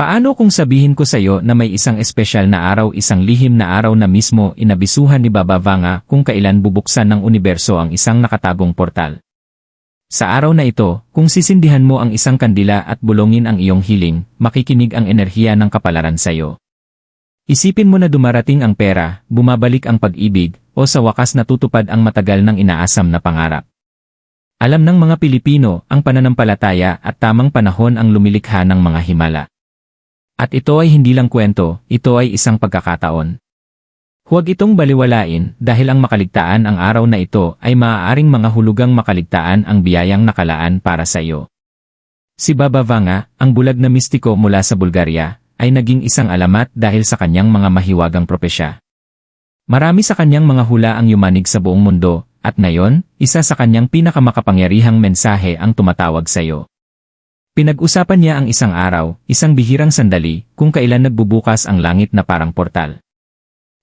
Paano kung sabihin ko sa iyo na may isang espesyal na araw isang lihim na araw na mismo inabisuhan ni Baba Vanga kung kailan bubuksan ng universo ang isang nakatagong portal? Sa araw na ito, kung sisindihan mo ang isang kandila at bulongin ang iyong hiling, makikinig ang enerhiya ng kapalaran sa iyo. Isipin mo na dumarating ang pera, bumabalik ang pag-ibig, o sa wakas natutupad ang matagal ng inaasam na pangarap. Alam ng mga Pilipino ang pananampalataya at tamang panahon ang lumilikha ng mga himala. At ito ay hindi lang kwento, ito ay isang pagkakataon. Huwag itong baliwalain dahil ang makaligtaan ang araw na ito ay maaaring mga hulugang makaligtaan ang biyayang nakalaan para sa iyo. Si Baba Vanga, ang bulag na mistiko mula sa Bulgaria, ay naging isang alamat dahil sa kanyang mga mahiwagang propesya. Marami sa kanyang mga hula ang yumanig sa buong mundo, at ngayon, isa sa kanyang pinakamakapangyarihang mensahe ang tumatawag sa iyo. Pinag-usapan niya ang isang araw, isang bihirang sandali, kung kailan nagbubukas ang langit na parang portal.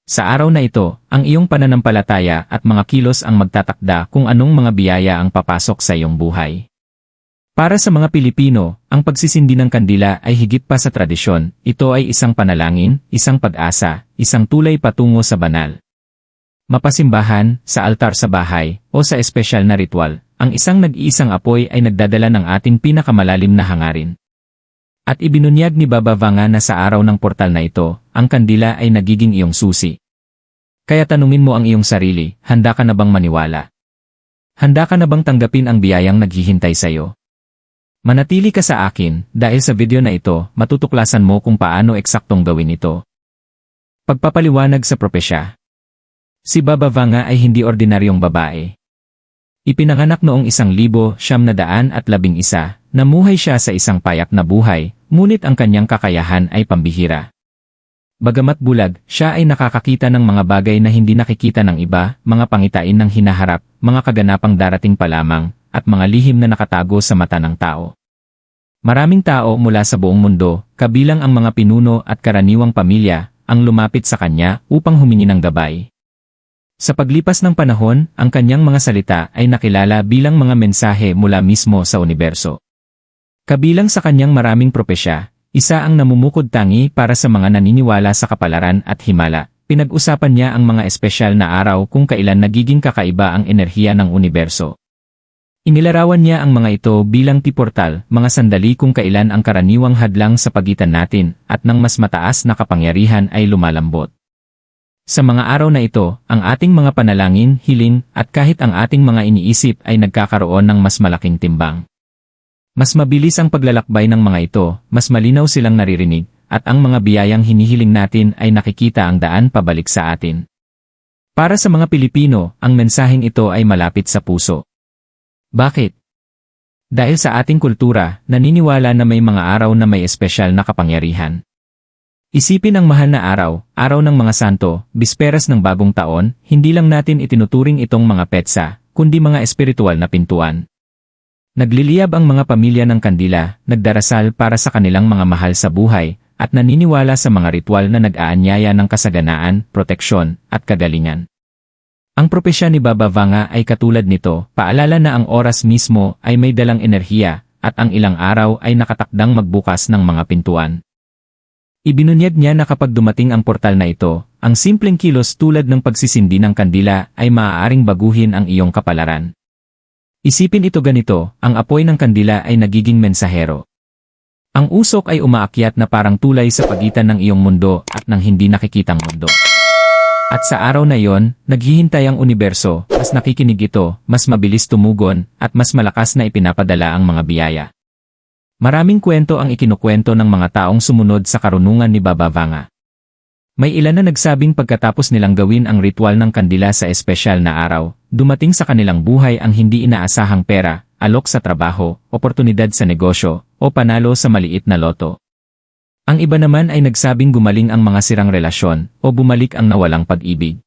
Sa araw na ito, ang iyong pananampalataya at mga kilos ang magtatakda kung anong mga biyaya ang papasok sa iyong buhay. Para sa mga Pilipino, ang pagsisindi ng kandila ay higit pa sa tradisyon, ito ay isang panalangin, isang pag-asa, isang tulay patungo sa banal. Mapasimbahan, sa altar sa bahay, o sa espesyal na ritual, ang isang nag-iisang apoy ay nagdadala ng ating pinakamalalim na hangarin. At ibinunyag ni Baba Vanga na sa araw ng portal na ito, ang kandila ay nagiging iyong susi. Kaya tanungin mo ang iyong sarili, handa ka na bang maniwala? Handa ka na bang tanggapin ang biyayang naghihintay sa iyo? Manatili ka sa akin, dahil sa video na ito, matutuklasan mo kung paano eksaktong gawin ito. Pagpapaliwanag sa propesya. Si Baba Vanga ay hindi ordinaryong babae. Ipinanganak noong isang libo siyam na daan at labing isa, namuhay siya sa isang payak na buhay, ngunit ang kanyang kakayahan ay pambihira. Bagamat bulag, siya ay nakakakita ng mga bagay na hindi nakikita ng iba, mga pangitain ng hinaharap, mga kaganapang darating pa lamang, at mga lihim na nakatago sa mata ng tao. Maraming tao mula sa buong mundo, kabilang ang mga pinuno at karaniwang pamilya, ang lumapit sa kanya upang humingi ng gabay. Sa paglipas ng panahon, ang kanyang mga salita ay nakilala bilang mga mensahe mula mismo sa universo. Kabilang sa kanyang maraming propesya, isa ang namumukod tangi para sa mga naniniwala sa kapalaran at himala. Pinag-usapan niya ang mga espesyal na araw kung kailan nagiging kakaiba ang enerhiya ng universo. Inilarawan niya ang mga ito bilang tiportal, mga sandali kung kailan ang karaniwang hadlang sa pagitan natin at ng mas mataas na kapangyarihan ay lumalambot. Sa mga araw na ito, ang ating mga panalangin, hiling, at kahit ang ating mga iniisip ay nagkakaroon ng mas malaking timbang. Mas mabilis ang paglalakbay ng mga ito, mas malinaw silang naririnig, at ang mga biyayang hinihiling natin ay nakikita ang daan pabalik sa atin. Para sa mga Pilipino, ang mensaheng ito ay malapit sa puso. Bakit? Dahil sa ating kultura, naniniwala na may mga araw na may espesyal na kapangyarihan. Isipin ang mahal na araw, araw ng mga santo, bisperas ng bagong taon, hindi lang natin itinuturing itong mga petsa, kundi mga espiritual na pintuan. Nagliliyab ang mga pamilya ng kandila, nagdarasal para sa kanilang mga mahal sa buhay, at naniniwala sa mga ritual na nag-aanyaya ng kasaganaan, proteksyon, at kagalingan. Ang propesya ni Baba Vanga ay katulad nito, paalala na ang oras mismo ay may dalang enerhiya, at ang ilang araw ay nakatakdang magbukas ng mga pintuan. Ibinunyag niya na kapag dumating ang portal na ito, ang simpleng kilos tulad ng pagsisindi ng kandila ay maaaring baguhin ang iyong kapalaran. Isipin ito ganito, ang apoy ng kandila ay nagiging mensahero. Ang usok ay umaakyat na parang tulay sa pagitan ng iyong mundo at ng hindi nakikitang mundo. At sa araw na iyon, naghihintay ang universo, mas nakikinig ito, mas mabilis tumugon, at mas malakas na ipinapadala ang mga biyaya. Maraming kwento ang ikinukwento ng mga taong sumunod sa karunungan ni Baba Vanga. May ilan na nagsabing pagkatapos nilang gawin ang ritual ng kandila sa espesyal na araw, dumating sa kanilang buhay ang hindi inaasahang pera, alok sa trabaho, oportunidad sa negosyo, o panalo sa maliit na loto. Ang iba naman ay nagsabing gumaling ang mga sirang relasyon o bumalik ang nawalang pag-ibig.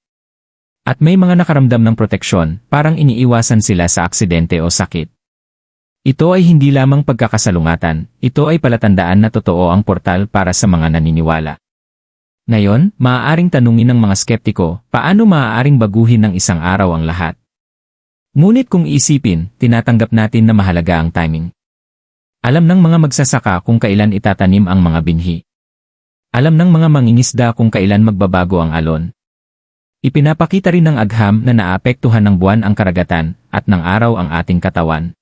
At may mga nakaramdam ng proteksyon, parang iniiwasan sila sa aksidente o sakit. Ito ay hindi lamang pagkakasalungatan, ito ay palatandaan na totoo ang portal para sa mga naniniwala. Ngayon, maaaring tanungin ng mga skeptiko, paano maaaring baguhin ng isang araw ang lahat? Ngunit kung iisipin, tinatanggap natin na mahalaga ang timing. Alam ng mga magsasaka kung kailan itatanim ang mga binhi. Alam ng mga mangingisda kung kailan magbabago ang alon. Ipinapakita rin ng agham na naapektuhan ng buwan ang karagatan at ng araw ang ating katawan.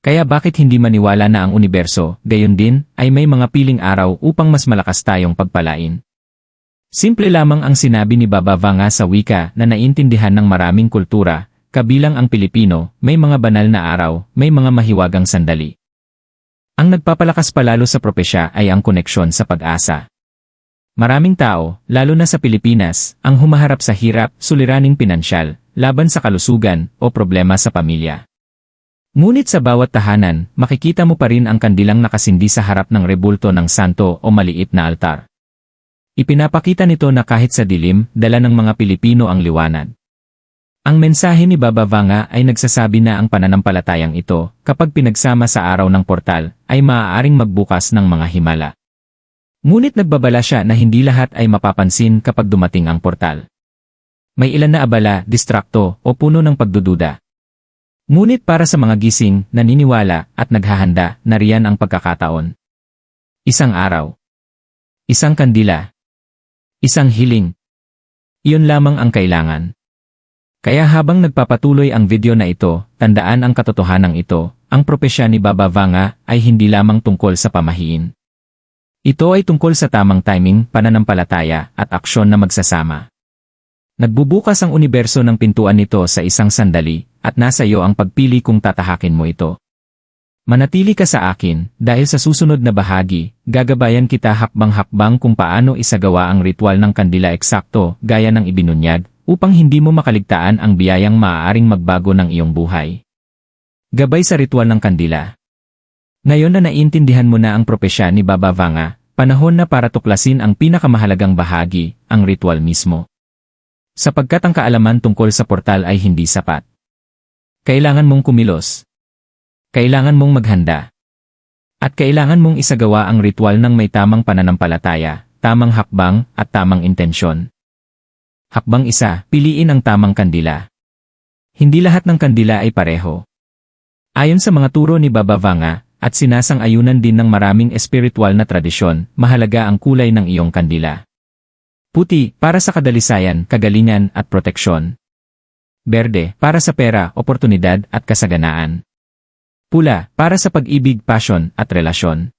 Kaya bakit hindi maniwala na ang universo, gayon din, ay may mga piling araw upang mas malakas tayong pagpalain? Simple lamang ang sinabi ni Baba Vanga sa wika na naintindihan ng maraming kultura, kabilang ang Pilipino, may mga banal na araw, may mga mahiwagang sandali. Ang nagpapalakas palalo sa propesya ay ang koneksyon sa pag-asa. Maraming tao, lalo na sa Pilipinas, ang humaharap sa hirap, suliraning pinansyal, laban sa kalusugan, o problema sa pamilya. Ngunit sa bawat tahanan, makikita mo pa rin ang kandilang nakasindi sa harap ng rebulto ng santo o maliit na altar. Ipinapakita nito na kahit sa dilim, dala ng mga Pilipino ang liwanag. Ang mensahe ni Baba Vanga ay nagsasabi na ang pananampalatayang ito, kapag pinagsama sa araw ng portal, ay maaaring magbukas ng mga himala. Ngunit nagbabala siya na hindi lahat ay mapapansin kapag dumating ang portal. May ilan na abala, distrakto, o puno ng pagdududa. Ngunit para sa mga gising, naniniwala, at naghahanda, nariyan ang pagkakataon. Isang araw. Isang kandila. Isang hiling. Iyon lamang ang kailangan. Kaya habang nagpapatuloy ang video na ito, tandaan ang katotohanan ito, ang propesya ni Baba Vanga ay hindi lamang tungkol sa pamahiin. Ito ay tungkol sa tamang timing, pananampalataya, at aksyon na magsasama. Nagbubukas ang universo ng pintuan nito sa isang sandali, at nasa iyo ang pagpili kung tatahakin mo ito. Manatili ka sa akin, dahil sa susunod na bahagi, gagabayan kita hakbang-hakbang kung paano isagawa ang ritual ng kandila eksakto, gaya ng ibinunyag, upang hindi mo makaligtaan ang biyayang maaaring magbago ng iyong buhay. Gabay sa ritual ng kandila. Ngayon na naiintindihan mo na ang propesya ni Baba Vanga, panahon na para tuklasin ang pinakamahalagang bahagi, ang ritual mismo. Sapagkat ang kaalaman tungkol sa portal ay hindi sapat. Kailangan mong kumilos. Kailangan mong maghanda. At kailangan mong isagawa ang ritual ng may tamang pananampalataya, tamang hakbang, at tamang intensyon. Hakbang isa, piliin ang tamang kandila. Hindi lahat ng kandila ay pareho. Ayon sa mga turo ni Baba Vanga, at sinasang-ayunan din ng maraming espiritual na tradisyon, mahalaga ang kulay ng iyong kandila. Puti, para sa kadalisayan, kagalingan, at proteksyon. Berde, para sa pera, oportunidad, at kasaganaan. Pula, para sa pag-ibig, passion, at relasyon.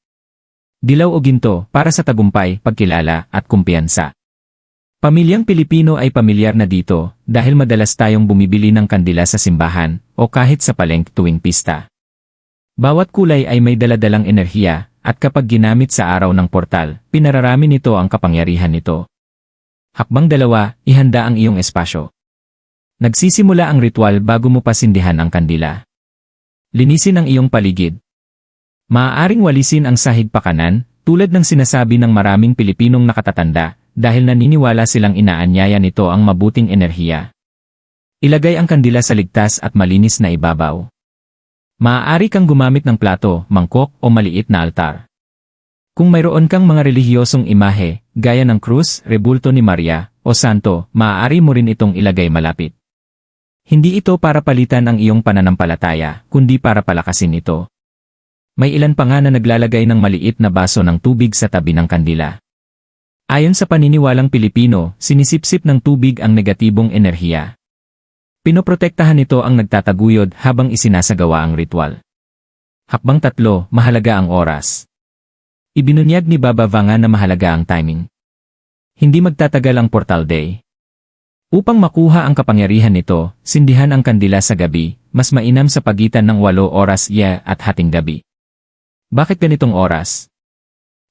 Dilaw o ginto, para sa tagumpay, pagkilala, at kumpiyansa. Pamilyang Pilipino ay pamilyar na dito, dahil madalas tayong bumibili ng kandila sa simbahan, o kahit sa palengke tuwing pista. Bawat kulay ay may daladalang enerhiya, at kapag ginamit sa araw ng portal, pinararami nito ang kapangyarihan nito. Hakbang dalawa, ihanda ang iyong espasyo. Nagsisimula ang ritual bago mo pasindihan ang kandila. Linisin ang iyong paligid. Maaaring walisin ang sahig pakanan, tulad ng sinasabi ng maraming Pilipinong nakatatanda, dahil naniniwala silang inaanyaya nito ang mabuting enerhiya. Ilagay ang kandila sa ligtas at malinis na ibabaw. Maaari kang gumamit ng plato, mangkok o maliit na altar. Kung mayroon kang mga relihiyosong imahe, gaya ng krus, rebulto ni Maria, o santo, maaari mo rin itong ilagay malapit. Hindi ito para palitan ang iyong pananampalataya, kundi para palakasin ito. May ilan pa nga na naglalagay ng maliit na baso ng tubig sa tabi ng kandila. Ayon sa paniniwalang Pilipino, sinisipsip ng tubig ang negatibong enerhiya. Pinoprotektahan nito ang nagtataguyod habang isinasagawa ang ritual. Hakbang tatlo, mahalaga ang oras. Ibinunyag ni Baba Vanga na mahalaga ang timing. Hindi magtatagal ang portal day. Upang makuha ang kapangyarihan nito, sindihan ang kandila sa gabi, mas mainam sa pagitan ng 8 oras iya at hating gabi. Bakit ganitong oras?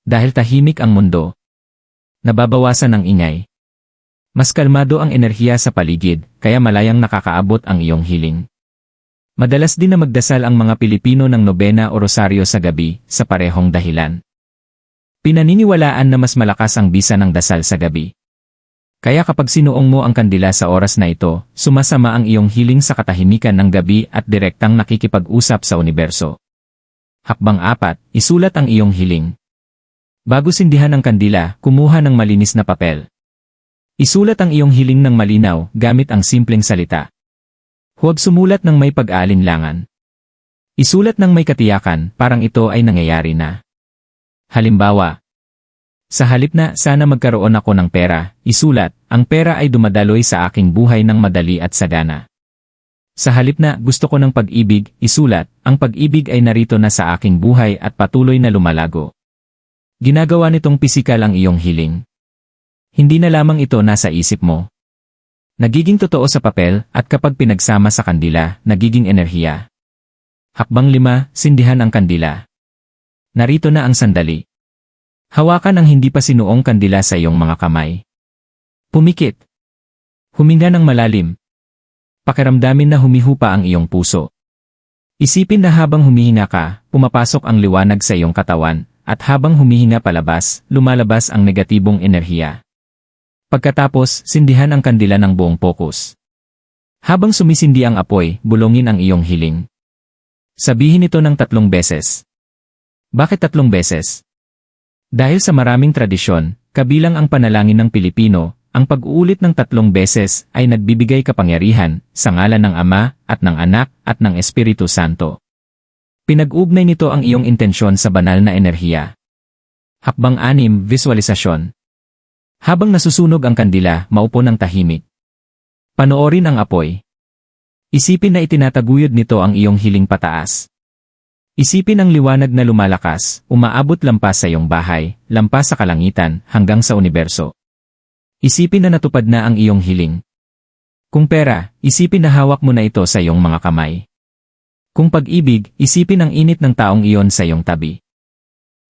Dahil tahimik ang mundo. Nababawasan ang ingay. Mas kalmado ang enerhiya sa paligid, kaya malayang nakakaabot ang iyong hiling. Madalas din na magdasal ang mga Pilipino ng nobena o rosaryo sa gabi, sa parehong dahilan. Pinaniniwalaan na mas malakas ang bisa ng dasal sa gabi. Kaya kapag sinuong mo ang kandila sa oras na ito, sumasama ang iyong hiling sa katahimikan ng gabi at direktang nakikipag-usap sa universo. Hakbang apat, isulat ang iyong hiling. Bago sindihan ang kandila, kumuha ng malinis na papel. Isulat ang iyong hiling ng malinaw gamit ang simpleng salita. Huwag sumulat ng may pag-aalinlangan. Isulat ng may katiyakan, parang ito ay nangyayari na. Halimbawa, sa halip na sana magkaroon ako ng pera, isulat, ang pera ay dumadaloy sa aking buhay ng madali at sagana. Sa halip na gusto ko ng pag-ibig, isulat, ang pag-ibig ay narito na sa aking buhay at patuloy na lumalago. Ginagawa nitong pisikal ang iyong hiling. Hindi na lamang ito nasa isip mo. Nagiging totoo sa papel at kapag pinagsama sa kandila, nagiging enerhiya. Hakbang lima, sindihan ang kandila. Narito na ang sandali. Hawakan ang hindi pa sinuong kandila sa iyong mga kamay. Pumikit. Huminga ng malalim. Pakiramdamin na humihupa ang iyong puso. Isipin na habang humihinga ka, pumapasok ang liwanag sa iyong katawan, at habang humihinga palabas, lumalabas ang negatibong enerhiya. Pagkatapos, sindihan ang kandila ng buong pokus. Habang sumisindi ang apoy, bulongin ang iyong hiling. Sabihin ito ng tatlong beses. Bakit tatlong beses? Dahil sa maraming tradisyon, kabilang ang panalangin ng Pilipino, ang pag-uulit ng tatlong beses ay nagbibigay kapangyarihan sa ngalan ng Ama at ng Anak at ng Espiritu Santo. Pinag-ugnay nito ang iyong intensyon sa banal na enerhiya. Hakbang anim, visualisasyon. Habang nasusunog ang kandila, maupo ng tahimik. Panoorin ang apoy. Isipin na itinataguyod nito ang iyong hiling pataas. Isipin ang liwanag na lumalakas, umaabot lampas sa iyong bahay, lampas sa kalangitan, hanggang sa universo. Isipin na natupad na ang iyong hiling. Kung pera, isipin na hawak mo na ito sa iyong mga kamay. Kung pag-ibig, isipin ang init ng taong iyon sa iyong tabi.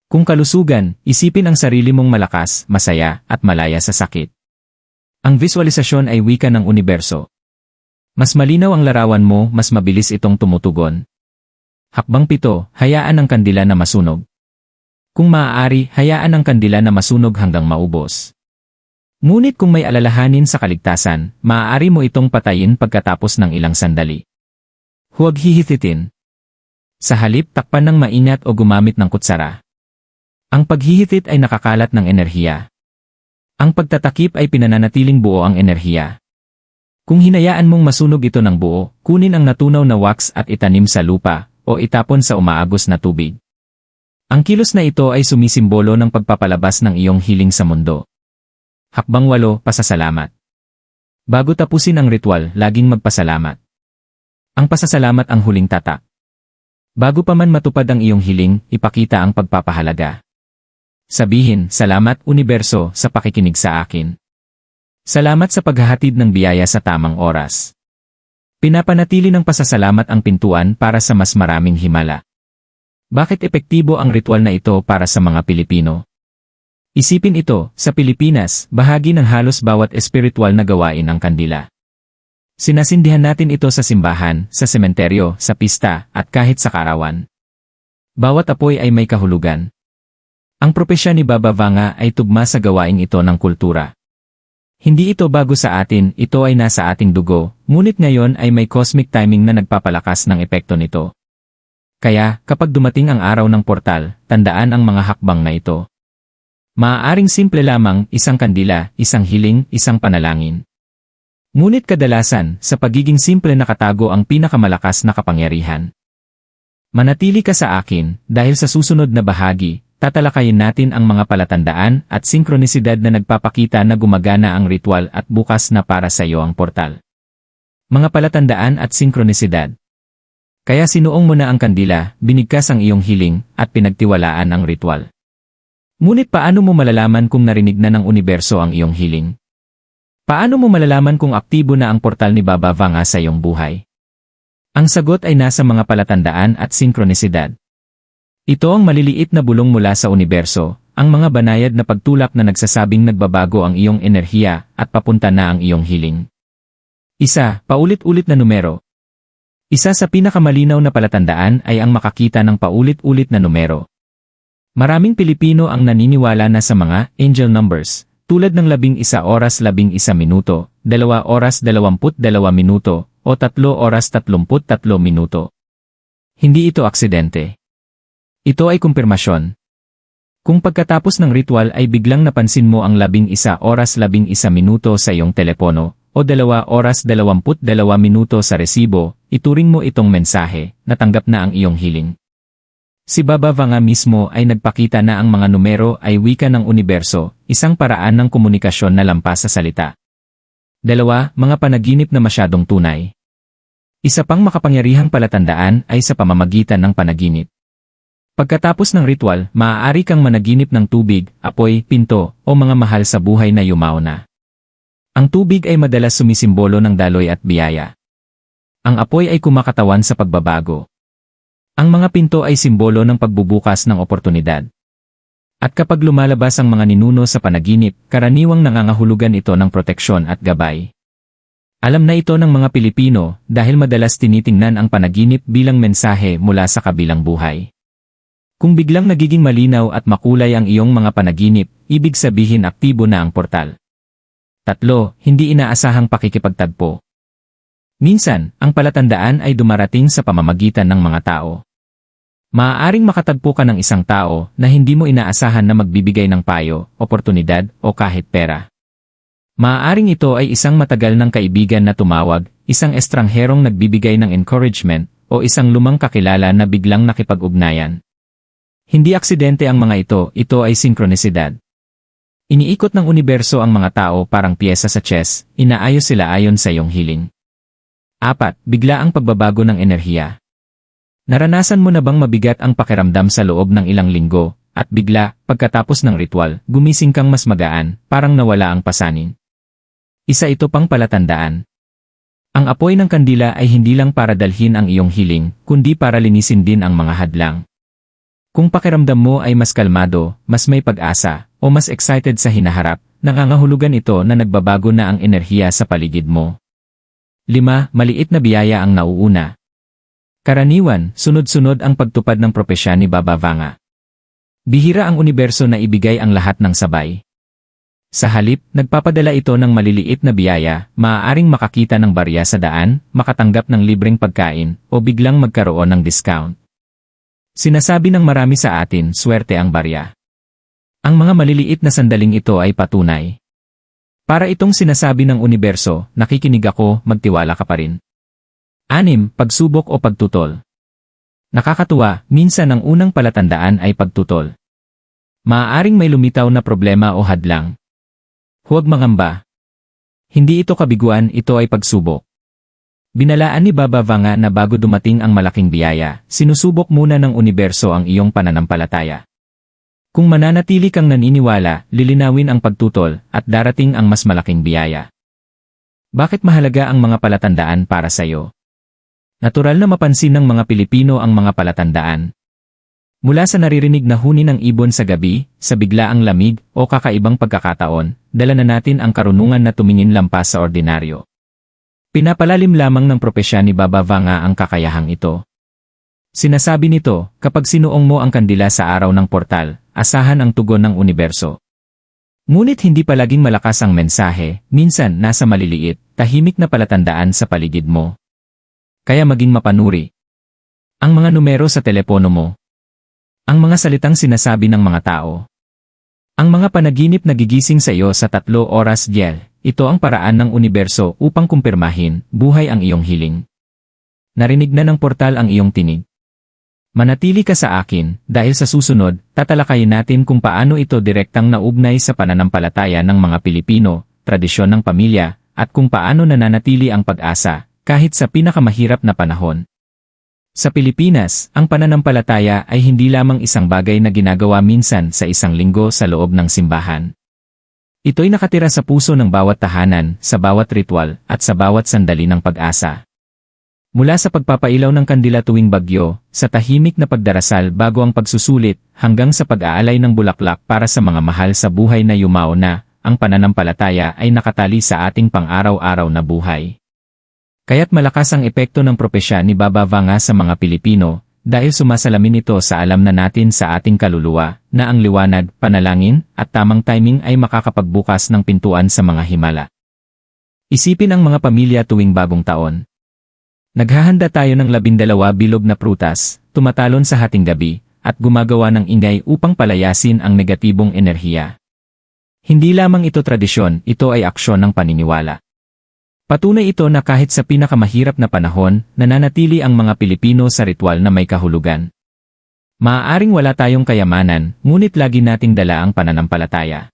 Kung kalusugan, isipin ang sarili mong malakas, masaya, at malaya sa sakit. Ang visualisasyon ay wika ng universo. Mas malinaw ang larawan mo, mas mabilis itong tumutugon. Hakbang pito, hayaan ang kandila na masunog. Kung maaari, hayaan ang kandila na masunog hanggang maubos. Ngunit kung may alalahanin sa kaligtasan, maaari mo itong patayin pagkatapos ng ilang sandali. Huwag hihititin. Sa halip, takpan ng maingat o gumamit ng kutsara. Ang paghihitit ay nakakalat ng enerhiya. Ang pagtatakip ay pinananatiling buo ang enerhiya. Kung hinayaan mong masunog ito ng buo, kunin ang natunaw na wax at itanim sa lupa, o itapon sa umaagos na tubig. Ang kilos na ito ay sumisimbolo ng pagpapalabas ng iyong hiling sa mundo. Hakbang walo, pasasalamat. Bago tapusin ang ritual, laging magpasalamat. Ang pasasalamat ang huling tatak. Bago pa man matupad ang iyong hiling, ipakita ang pagpapahalaga. Sabihin, salamat universo sa pakikinig sa akin. Salamat sa paghahatid ng biyaya sa tamang oras. Pinapanatili ng pasasalamat ang pintuan para sa mas maraming himala. Bakit epektibo ang ritual na ito para sa mga Pilipino? Isipin ito, sa Pilipinas, bahagi ng halos bawat espiritual na gawain ang kandila. Sinasindihan natin ito sa simbahan, sa sementeryo, sa pista, at kahit sa karawan. Bawat apoy ay may kahulugan. Ang propesya ni Baba Vanga ay tugma sa gawaing ito ng kultura. Hindi ito bago sa atin, ito ay nasa ating dugo, ngunit ngayon ay may cosmic timing na nagpapalakas ng epekto nito. Kaya, kapag dumating ang araw ng portal, tandaan ang mga hakbang na ito. Maaaring simple lamang, isang kandila, isang hiling, isang panalangin. Ngunit kadalasan, sa pagiging simple nakatago ang pinakamalakas na kapangyarihan. Manatili ka sa akin, dahil sa susunod na bahagi, tatalakayin natin ang mga palatandaan at sinkronisidad na nagpapakita na gumagana ang ritual at bukas na para sa iyo ang portal. Mga palatandaan at sinkronisidad. Kaya sinuong mo na ang kandila, binigkas ang iyong hiling, at pinagtiwalaan ang ritual. Ngunit paano mo malalaman kung narinig na ng universo ang iyong hiling? Paano mo malalaman kung aktibo na ang portal ni Baba Vanga sa iyong buhay? Ang sagot ay nasa mga palatandaan at sinkronisidad. Ito ang maliliit na bulong mula sa universo, ang mga banayad na pagtulak na nagsasabing nagbabago ang iyong enerhiya at papunta na ang iyong hiling. Isa, paulit-ulit na numero. Isa sa pinakamalinaw na palatandaan ay ang makakita ng paulit-ulit na numero. Maraming Pilipino ang naniniwala na sa mga angel numbers, tulad ng labing isa oras labing isa minuto, dalawa oras dalawamput dalawa minuto, o tatlo oras tatlumput tatlo minuto. Hindi ito aksidente. Ito ay kumpirmasyon. Kung pagkatapos ng ritual ay biglang napansin mo ang labing isa oras labing isa minuto sa iyong telepono, o 2 oras 22 minuto sa resibo, ituring mo itong mensahe, natanggap na ang iyong hiling. Si Baba Vanga mismo ay nagpakita na ang mga numero ay wika ng universo, isang paraan ng komunikasyon na lampas sa salita. Dalawa, mga panaginip na masyadong tunay. Isa pang makapangyarihang palatandaan ay sa pamamagitan ng panaginip. Pagkatapos ng ritual, maaari kang managinip ng tubig, apoy, pinto, o mga mahal sa buhay na yumaw na. Ang tubig ay madalas sumisimbolo ng daloy at biyaya. Ang apoy ay kumakatawan sa pagbabago. Ang mga pinto ay simbolo ng pagbubukas ng oportunidad. At kapag lumalabas ang mga ninuno sa panaginip, karaniwang nangangahulugan ito ng proteksyon at gabay. Alam na ito ng mga Pilipino dahil madalas tinitingnan ang panaginip bilang mensahe mula sa kabilang buhay. Kung biglang nagiging malinaw at makulay ang iyong mga panaginip, ibig sabihin aktibo na ang portal. Tatlo, hindi inaasahang pakikipagtagpo. Minsan, ang palatandaan ay dumarating sa pamamagitan ng mga tao. Maaaring makatagpo ka ng isang tao na hindi mo inaasahan na magbibigay ng payo, oportunidad, o kahit pera. Maaaring ito ay isang matagal ng kaibigan na tumawag, isang estrangherong nagbibigay ng encouragement, o isang lumang kakilala na biglang nakipag-ugnayan. Hindi aksidente ang mga ito, ito ay sinkronisidad. Iniikot ng universo ang mga tao parang piyesa sa chess, inaayos sila ayon sa iyong hiling. Apat, bigla ang pagbabago ng enerhiya. Naranasan mo na bang mabigat ang pakiramdam sa loob ng ilang linggo, at bigla, pagkatapos ng ritual, gumising kang mas magaan, parang nawala ang pasanin? Isa ito pang palatandaan. Ang apoy ng kandila ay hindi lang para dalhin ang iyong hiling, kundi para linisin din ang mga hadlang. Kung pakiramdam mo ay mas kalmado, mas may pag-asa, o mas excited sa hinaharap, nangangahulugan ito na nagbabago na ang enerhiya sa paligid mo. 5. Maliit na biyaya ang nauuna. Karaniwan, sunod-sunod ang pagtupad ng propesya ni Baba Vanga. Bihira ang universo na ibigay ang lahat ng sabay. Sa halip, nagpapadala ito ng maliliit na biyaya, maaaring makakita ng barya sa daan, makatanggap ng libreng pagkain, o biglang magkaroon ng discount. Sinasabi ng marami sa atin, swerte ang barya. Ang mga maliliit na sandaling ito ay patunay. Para itong sinasabi ng universo, nakikinig ako, magtiwala ka pa rin. Anim, pagsubok o pagtutol. Nakakatuwa, minsan ang unang palatandaan ay pagtutol. Maaaring may lumitaw na problema o hadlang. Huwag mangamba. Hindi ito kabiguan, ito ay pagsubok. Binalaan ni Baba Vanga na bago dumating ang malaking biyaya, sinusubok muna ng universo ang iyong pananampalataya. Kung mananatili kang naniniwala, lilinawin ang pagtutol, at darating ang mas malaking biyaya. Bakit mahalaga ang mga palatandaan para sa iyo? Natural na mapansin ng mga Pilipino ang mga palatandaan. Mula sa naririnig na huni ng ibon sa gabi, sa biglaang lamig, o kakaibang pagkakataon, dala na natin ang karunungan na tumingin lampas sa ordinaryo. Pinapalalim lamang ng propesya ni Baba Vanga ang kakayahang ito. Sinasabi nito, kapag sinuong mo ang kandila sa araw ng portal, asahan ang tugon ng universo. Ngunit hindi palaging malakas ang mensahe, minsan nasa maliliit, tahimik na palatandaan sa paligid mo. Kaya maging mapanuri. Ang mga numero sa telepono mo. Ang mga salitang sinasabi ng mga tao. Ang mga panaginip na gigising sa iyo sa tatlo oras gel, ito ang paraan ng universo upang kumpirmahin, buhay ang iyong hiling. Narinig na ng portal ang iyong tinig. Manatili ka sa akin, dahil sa susunod, tatalakayin natin kung paano ito direktang naugnay sa pananampalataya ng mga Pilipino, tradisyon ng pamilya, at kung paano nananatili ang pag-asa, kahit sa pinakamahirap na panahon. Sa Pilipinas, ang pananampalataya ay hindi lamang isang bagay na ginagawa minsan sa isang linggo sa loob ng simbahan. Ito'y nakatira sa puso ng bawat tahanan, sa bawat ritual, at sa bawat sandali ng pag-asa. Mula sa pagpapailaw ng kandila tuwing bagyo, sa tahimik na pagdarasal bago ang pagsusulit, hanggang sa pag-aalay ng bulaklak para sa mga mahal sa buhay na yumao na, ang pananampalataya ay nakatali sa ating pang-araw-araw na buhay. Kaya't malakas ang epekto ng propesya ni Baba Vanga sa mga Pilipino, dahil sumasalamin ito sa alam na natin sa ating kaluluwa, na ang liwanag, panalangin, at tamang timing ay makakapagbukas ng pintuan sa mga himala. Isipin ang mga pamilya tuwing bagong taon. Naghahanda tayo ng labindalawa bilog na prutas, tumatalon sa hating gabi, at gumagawa ng ingay upang palayasin ang negatibong enerhiya. Hindi lamang ito tradisyon, ito ay aksyon ng paniniwala. Patunay ito na kahit sa pinakamahirap na panahon, nananatili ang mga Pilipino sa ritual na may kahulugan. Maaaring wala tayong kayamanan, ngunit lagi nating dala ang pananampalataya.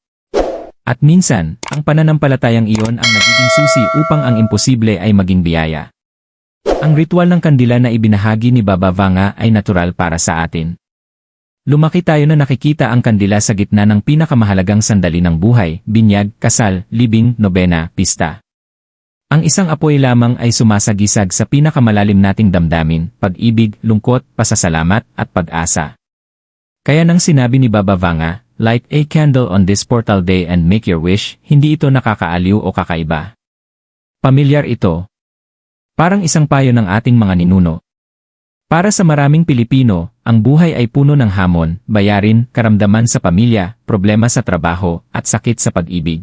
At minsan, ang pananampalatayang iyon ang nagiging susi upang ang imposible ay maging biyaya. Ang ritual ng kandila na ibinahagi ni Baba Vanga ay natural para sa atin. Lumaki tayo na nakikita ang kandila sa gitna ng pinakamahalagang sandali ng buhay, binyag, kasal, libing, nobena, pista. Ang isang apoy lamang ay sumasagisag sa pinakamalalim nating damdamin, pag-ibig, lungkot, pasasalamat, at pag-asa. Kaya nang sinabi ni Baba Vanga, light a candle on this portal day and make your wish, hindi ito nakakaaliw o kakaiba. Pamilyar ito. Parang isang payo ng ating mga ninuno. Para sa maraming Pilipino, ang buhay ay puno ng hamon, bayarin, karamdaman sa pamilya, problema sa trabaho, at sakit sa pag-ibig.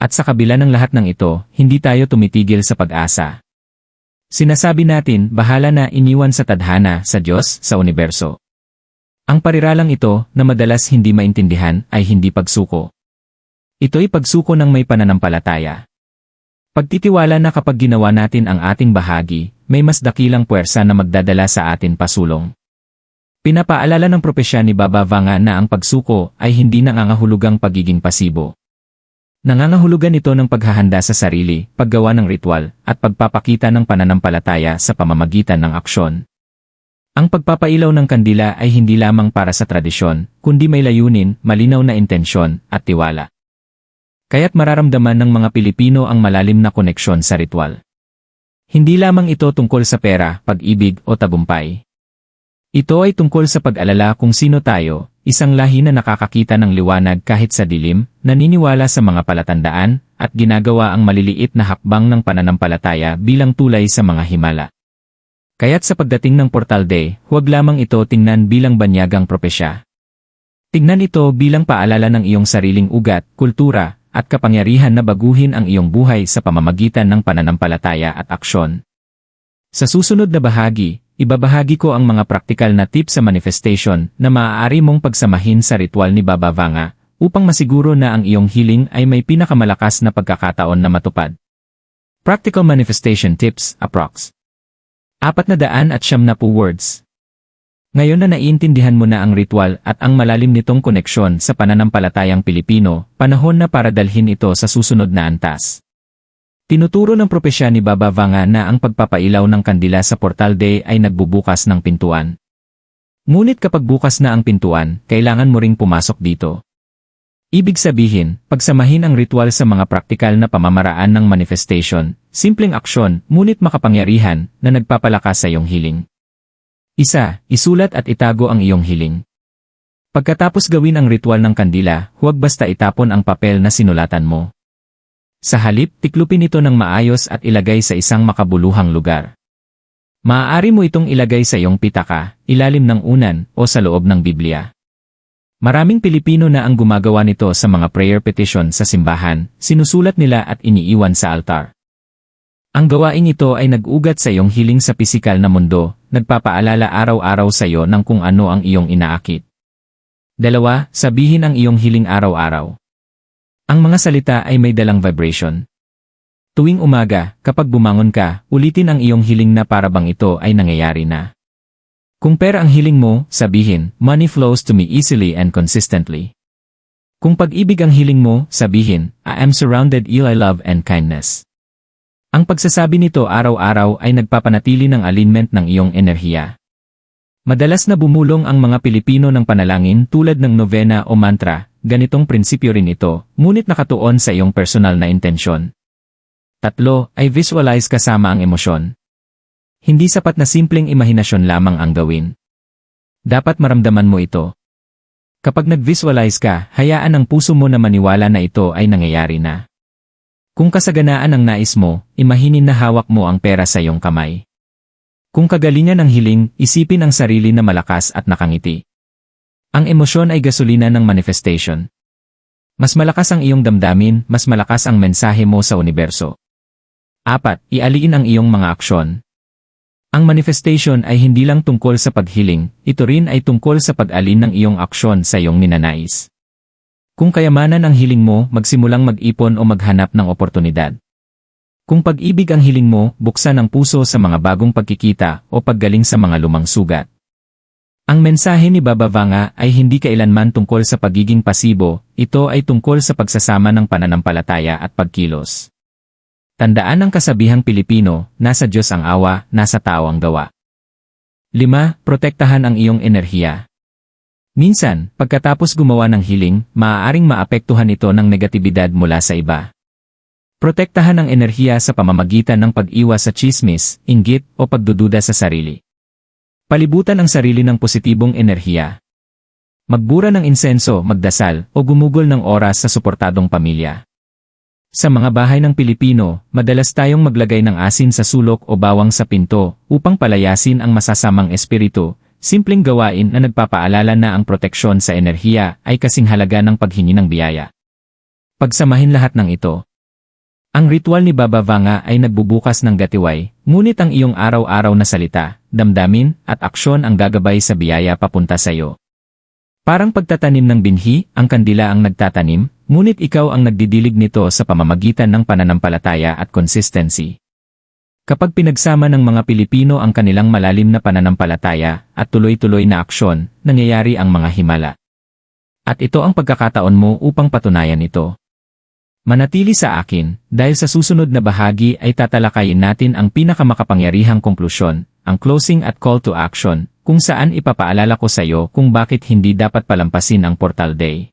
At sa kabila ng lahat ng ito, hindi tayo tumitigil sa pag-asa. Sinasabi natin, bahala na iniwan sa tadhana, sa Diyos, sa universo. Ang pariralang ito, na madalas hindi maintindihan, ay hindi pagsuko. Ito'y pagsuko ng may pananampalataya. Pagtitiwala na kapag ginawa natin ang ating bahagi, may mas dakilang puwersa na magdadala sa atin pasulong. Pinapaalala ng propesya ni Baba Vanga na ang pagsuko ay hindi nangangahulugang pagiging pasibo. Nangangahulugan ito ng paghahanda sa sarili, paggawa ng ritual, at pagpapakita ng pananampalataya sa pamamagitan ng aksyon. Ang pagpapailaw ng kandila ay hindi lamang para sa tradisyon, kundi may layunin, malinaw na intensyon, at tiwala. Kaya't mararamdaman ng mga Pilipino ang malalim na koneksyon sa ritual. Hindi lamang ito tungkol sa pera, pag-ibig o tagumpay. Ito ay tungkol sa pag-alala kung sino tayo, isang lahi na nakakakita ng liwanag kahit sa dilim, naniniwala sa mga palatandaan, at ginagawa ang maliliit na hakbang ng pananampalataya bilang tulay sa mga himala. Kaya't sa pagdating ng Portal Day, huwag lamang ito tingnan bilang banyagang propesya. Tingnan ito bilang paalala ng iyong sariling ugat, kultura, at kapangyarihan na baguhin ang iyong buhay sa pamamagitan ng pananampalataya at aksyon. Sa susunod na bahagi, ibabahagi ko ang mga praktikal na tips sa manifestation na maaari mong pagsamahin sa ritual ni Baba Vanga upang masiguro na ang iyong healing ay may pinakamalakas na pagkakataon na matupad. Practical Manifestation Tips, Approx. Apat na daan at siyam na po words. Ngayon na naiintindihan mo na ang ritual at ang malalim nitong koneksyon sa pananampalatayang Pilipino, panahon na para dalhin ito sa susunod na antas. Tinuturo ng propesya ni Baba Vanga na ang pagpapailaw ng kandila sa Portal Day ay nagbubukas ng pintuan. Ngunit kapag bukas na ang pintuan, kailangan mo ring pumasok dito. Ibig sabihin, pagsamahin ang ritual sa mga praktikal na pamamaraan ng manifestation, simpleng aksyon, ngunit makapangyarihan, na nagpapalakas sa iyong hiling. Isa, isulat at itago ang iyong hiling. Pagkatapos gawin ang ritual ng kandila, huwag basta itapon ang papel na sinulatan mo. Sa halip, tiklupin ito ng maayos at ilagay sa isang makabuluhang lugar. Maaari mo itong ilagay sa iyong pitaka, ilalim ng unan, o sa loob ng Biblia. Maraming Pilipino na ang gumagawa nito sa mga prayer petition sa simbahan, sinusulat nila at iniiwan sa altar. Ang gawain ito ay nag-ugat sa iyong hiling sa pisikal na mundo, nagpapaalala araw-araw sa iyo ng kung ano ang iyong inaakit. Dalawa, sabihin ang iyong hiling araw-araw. Ang mga salita ay may dalang vibration. Tuwing umaga, kapag bumangon ka, ulitin ang iyong hiling na para bang ito ay nangyayari na. Kung pera ang hiling mo, sabihin, money flows to me easily and consistently. Kung pag-ibig ang hiling mo, sabihin, I am surrounded by love and kindness. Ang pagsasabi nito araw-araw ay nagpapanatili ng alignment ng iyong enerhiya. Madalas na bumulong ang mga Pilipino ng panalangin tulad ng novena o mantra, ganitong prinsipyo rin ito, ngunit nakatuon sa iyong personal na intensyon. Tatlo, ay visualize kasama ang emosyon. Hindi sapat na simpleng imahinasyon lamang ang gawin. Dapat maramdaman mo ito. Kapag nag-visualize ka, hayaan ang puso mo na maniwala na ito ay nangyayari na. Kung kasaganaan ang nais mo, imahinin na hawak mo ang pera sa iyong kamay. Kung kagalingan ng hiling, isipin ang sarili na malakas at nakangiti. Ang emosyon ay gasolina ng manifestation. Mas malakas ang iyong damdamin, mas malakas ang mensahe mo sa universo. Apat, ialiin ang iyong mga aksyon. Ang manifestation ay hindi lang tungkol sa paghiling, ito rin ay tungkol sa pag-alin ng iyong aksyon sa iyong ninanais. Kung kayamanan ang hiling mo, magsimulang mag-ipon o maghanap ng oportunidad. Kung pag-ibig ang hiling mo, buksan ang puso sa mga bagong pagkikita o paggaling sa mga lumang sugat. Ang mensahe ni Baba ay hindi kailanman tungkol sa pagiging pasibo, ito ay tungkol sa pagsasama ng pananampalataya at pagkilos. Tandaan ang kasabihang Pilipino, nasa Diyos ang awa, nasa tao ang gawa. 5. Protektahan ang iyong enerhiya. Minsan, pagkatapos gumawa ng hiling, maaaring maapektuhan ito ng negatibidad mula sa iba. Protektahan ang enerhiya sa pamamagitan ng pag-iwas sa chismis, inggit, o pagdududa sa sarili. Palibutan ang sarili ng positibong enerhiya. Magbura ng insenso, magdasal, o gumugol ng oras sa suportadong pamilya. Sa mga bahay ng Pilipino, madalas tayong maglagay ng asin sa sulok o bawang sa pinto upang palayasin ang masasamang espiritu, simpleng gawain na nagpapaalala na ang proteksyon sa enerhiya ay kasing halaga ng paghingi ng biyaya. Pagsamahin lahat ng ito. Ang ritual ni Baba Vanga ay nagbubukas ng gatiway, ngunit ang iyong araw-araw na salita, damdamin, at aksyon ang gagabay sa biyaya papunta sa iyo. Parang pagtatanim ng binhi, ang kandila ang nagtatanim, Ngunit ikaw ang nagdidilig nito sa pamamagitan ng pananampalataya at consistency. Kapag pinagsama ng mga Pilipino ang kanilang malalim na pananampalataya at tuloy-tuloy na aksyon, nangyayari ang mga himala. At ito ang pagkakataon mo upang patunayan ito. Manatili sa akin, dahil sa susunod na bahagi ay tatalakayin natin ang pinakamakapangyarihang konklusyon, ang closing at call to action, kung saan ipapaalala ko sa iyo kung bakit hindi dapat palampasin ang Portal Day.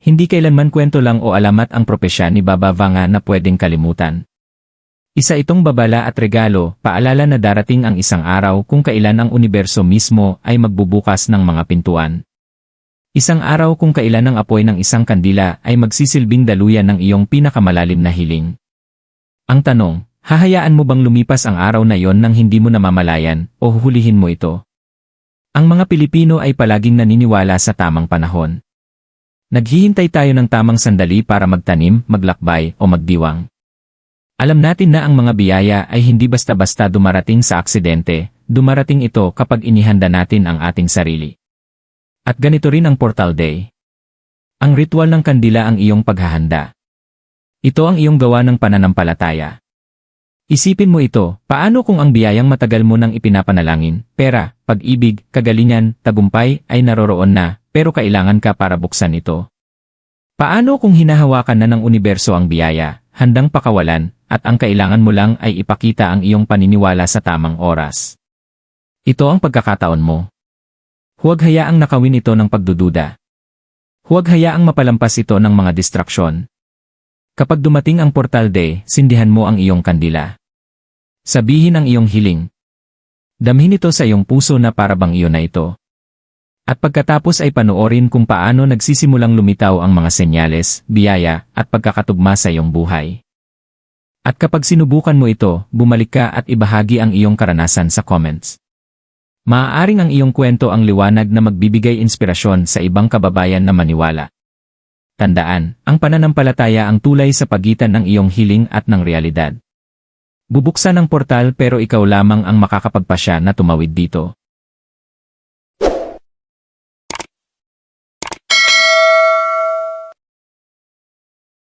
Hindi kailanman kwento lang o alamat ang propesya ni Baba Vanga na pwedeng kalimutan. Isa itong babala at regalo, paalala na darating ang isang araw kung kailan ang universo mismo ay magbubukas ng mga pintuan. Isang araw kung kailan ang apoy ng isang kandila ay magsisilbing daluyan ng iyong pinakamalalim na hiling. Ang tanong, hahayaan mo bang lumipas ang araw na yon nang hindi mo namamalayan o huhulihin mo ito? Ang mga Pilipino ay palaging naniniwala sa tamang panahon. Naghihintay tayo ng tamang sandali para magtanim, maglakbay, o magdiwang. Alam natin na ang mga biyaya ay hindi basta-basta dumarating sa aksidente, dumarating ito kapag inihanda natin ang ating sarili. At ganito rin ang Portal Day. Ang ritual ng kandila ang iyong paghahanda. Ito ang iyong gawa ng pananampalataya. Isipin mo ito, paano kung ang biyayang matagal mo nang ipinapanalangin, pera, pag-ibig, kagalingan, tagumpay ay naroroon na, pero kailangan ka para buksan ito. Paano kung hinahawakan na ng universo ang biyaya, handang pakawalan, at ang kailangan mo lang ay ipakita ang iyong paniniwala sa tamang oras? Ito ang pagkakataon mo. Huwag hayaang nakawin ito ng pagdududa. Huwag hayaang mapalampas ito ng mga distraksyon. Kapag dumating ang portal day, sindihan mo ang iyong kandila. Sabihin ang iyong hiling. Damhin ito sa iyong puso na parabang iyon na ito. At pagkatapos ay panoorin kung paano nagsisimulang lumitaw ang mga senyales, biyaya, at pagkakatugma sa iyong buhay. At kapag sinubukan mo ito, bumalik ka at ibahagi ang iyong karanasan sa comments. Maaaring ang iyong kwento ang liwanag na magbibigay inspirasyon sa ibang kababayan na maniwala. Tandaan, ang pananampalataya ang tulay sa pagitan ng iyong hiling at ng realidad. Bubuksan ang portal pero ikaw lamang ang makakapagpasya na tumawid dito.